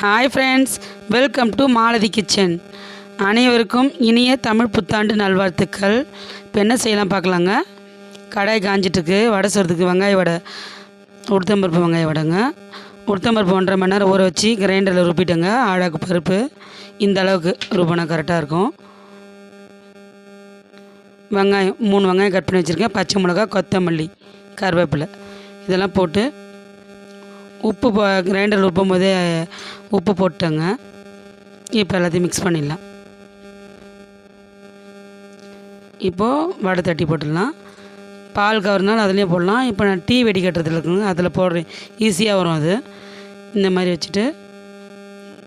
Hi friends welcome to Malathi kitchen அனைவருக்கும் இனிய தமிழ் புத்தாண்டு நல்வாழ்த்துக்கள். இப்போ என்ன செய்யலாம் பார்க்கலாங்க? கடாய் காஞ்சிட்ருக்கு வடை செய்கிறதுக்கு வெங்காய வடை உளுத்தம்பருப்பு வெங்காய வடைங்க. உளுத்தம்பருப்பு ஒன்றரை மணி நேரம் ஊற வச்சு கிரைண்டரில் ருப்பிட்டேங்க. ஆழாக்கு பருப்பு இந்த அளவுக்கு ருப்பினா கரெக்டாக இருக்கும். வெங்காயம் மூணு வெங்காயம் கட் பண்ணி வச்சுருக்கேன். பச்சை மிளகா கொத்தமல்லி கருவேப்பிலை. இதெல்லாம் போட்டு உப்பு போ கிரைண்டரில் உப்பும் போதே உப்பு போட்டேங்க இப்போ எல்லாத்தையும் மிக்ஸ் பண்ணிடலாம். இப்போது வடை தட்டி போட்டுடலாம். பால் கவர்னாலும் அதுலேயும் போடலாம். இப்போ நான் டீ வெடி கட்டுறதுல இருக்குங்க. அதில் போடுறேன். ஈஸியாக வரும் அது. இந்த மாதிரி வச்சுட்டு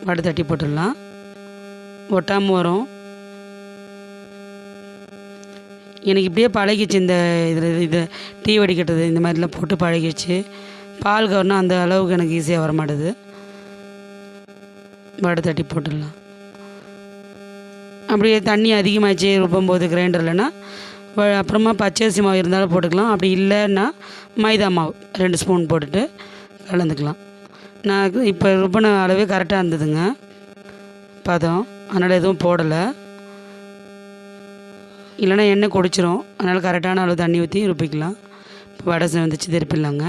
வடை தட்டி போட்டுடலாம். ஒட்டாமல் வரும். எனக்கு இப்படியே பழகிச்சு இந்த இதில் இது டீ வடிக்கட்டுறது இந்த மாதிரிலாம் போட்டு பழகிச்சு பால் கவர்னா அந்த அளவுக்கு எனக்கு ஈஸியாக வர மாட்டுது வடை தட்டி போட்டுடலாம். அப்படியே தண்ணி அதிகமாகிடுச்சு ருப்பும்போது கிரைண்டர்லனா அப்புறமா பச்சரிசி மாவு இருந்தாலும் போட்டுக்கலாம். அப்படி இல்லைன்னா மைதா மாவு ரெண்டு ஸ்பூன் போட்டுட்டு கலந்துக்கலாம். நான் இப்போ ருப்பின அளவே கரெக்டாக இருந்ததுங்க. பதம் அதனால் எதுவும் போடலை. இல்லைன்னா எண்ணெய் குடிச்சிரும் அதனால் கரெக்டான அளவு தண்ணி ஊற்றி ருப்பிக்கலாம். இப்போ வடை வந்துச்சு திருப்பிடலாங்க.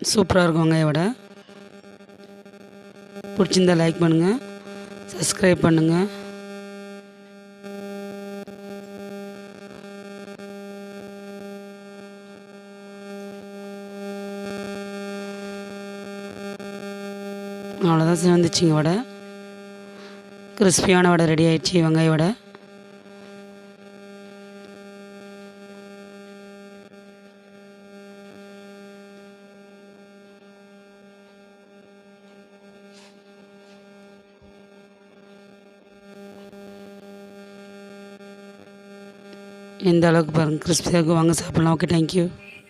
சூப்பராக இருக்கும் வெங்காய வடை பிடிச்சிருந்தா லைக் பண்ணுங்கள் சப்ஸ்கிரைப் பண்ணுங்கள் அவ்வளோதான் சேர்ந்துச்சிங்க வடை கிறிஸ்பியான வடை ரெடி ஆயிடுச்சு வெங்காய வடை எந்த அளவுக்கு பாருங்கள் கிறிஸ்பியாக வாங்க சாப்பிட்லாம். Okay thank you